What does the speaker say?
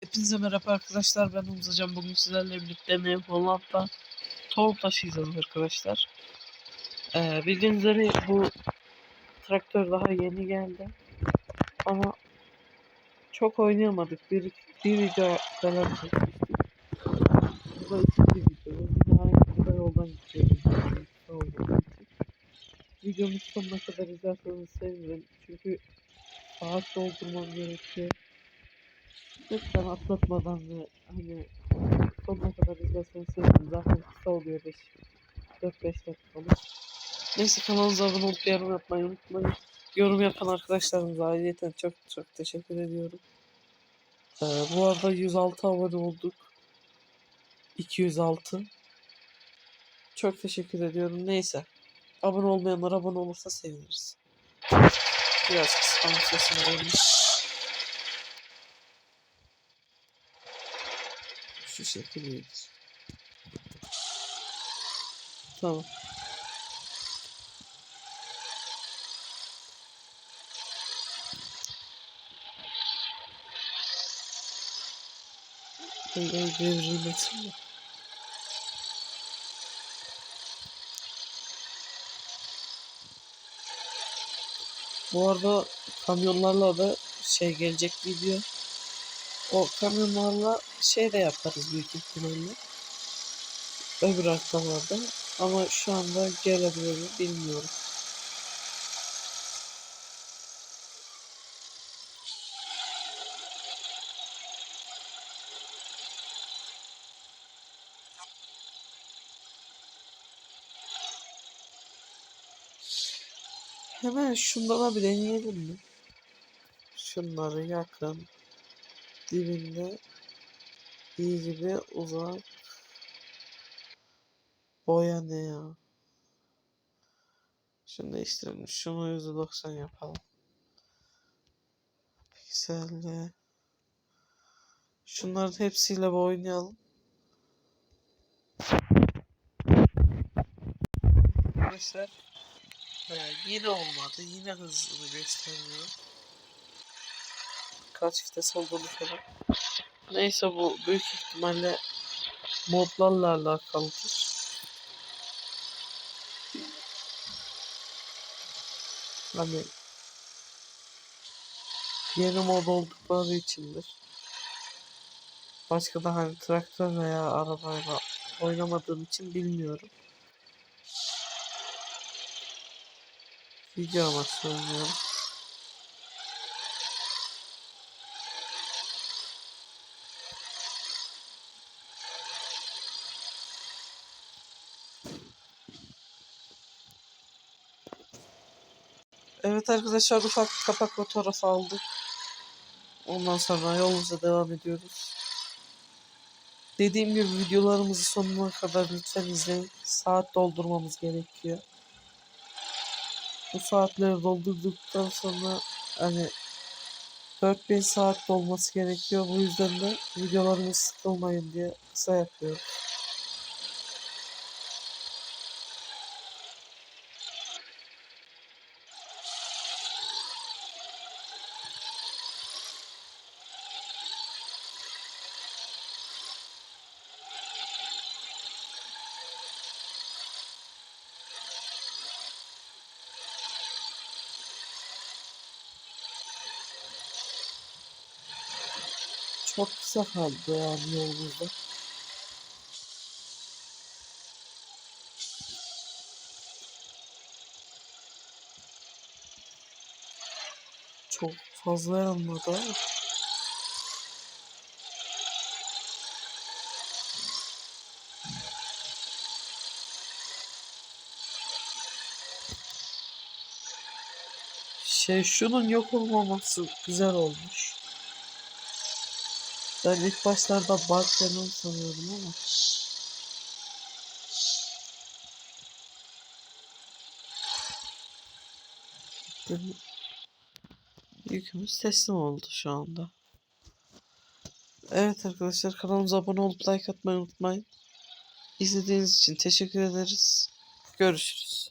Hepinize merhaba arkadaşlar ben Umzacan bugün sizlerle birlikte New Holland'da tohum taşıyacağız arkadaşlar. Ee, bildiğiniz üzere bu traktör daha yeni geldi ama çok oynayamadık bir, bir video falan çekmiştik. Bu da ikinci video. Yine aynı kısa yoldan gidiyoruz. Videomun sonuna kadar izlerseniz sevinirim çünkü saat doldurmam gerekiyor. Lütfen atlatmadan ve hani sonuna kadar izlerseniz sevinirim. Zaten kısa oluyor 5 4-5 dakikalık. Neyse kanalımıza abone olup yorum yapmayı unutmayın. Yorum yapan arkadaşlarımıza ayrıyeten çok çok teşekkür ediyorum. Ee, bu arada 106 abone olduk. 206. Çok teşekkür ediyorum. Neyse. Abone olmayanlar abone olursa seviniriz. Biraz kıskanmış sesim olmuş. Şekil iyidir. Tamam. Böyle devrilmesin mi? Bu arada kamyonlarla da şey gelecek video. O kamyonlarla şey de yaparız büyük ihtimalle. Öbür haftalarda. Ama şu anda gelebilir mi bilmiyorum. Hemen şunlara bir deneyelim mi? Şunları yakın. Dibinde iyi gibi uzak. Boya ne ya? Şunu değiştirelim. Şunu %90 yapalım. Pikselle. Şunların hepsiyle oynayalım. Arkadaşlar ee, yine olmadı. Yine hızını göstermiyor. Kaç vites olduğunu falan. Neyse bu büyük ihtimalle modlarla alakalıdır. Hani yeni mod oldukları içindir. Başka da hani traktör veya arabayla oynamadığım için bilmiyorum. Video amaçlı oynuyorum. Evet arkadaşlar ufak kapak fotoğrafı aldık. Ondan sonra yolumuza devam ediyoruz. Dediğim gibi videolarımızı sonuna kadar lütfen izleyin. Saat doldurmamız gerekiyor. Bu saatleri doldurduktan sonra hani 4000 saat dolması gerekiyor. Bu yüzden de videolarımız sıkılmayın diye kısa yapıyorum. Çok kısa kaldı. Çok fazla yanmadı. Şey şunun yok olmaması güzel olmuş. Ben ilk başlarda bug falan sanıyordum ama. Yükümüz teslim oldu şu anda. Evet arkadaşlar kanalımıza abone olup like atmayı unutmayın. İzlediğiniz için teşekkür ederiz. Görüşürüz.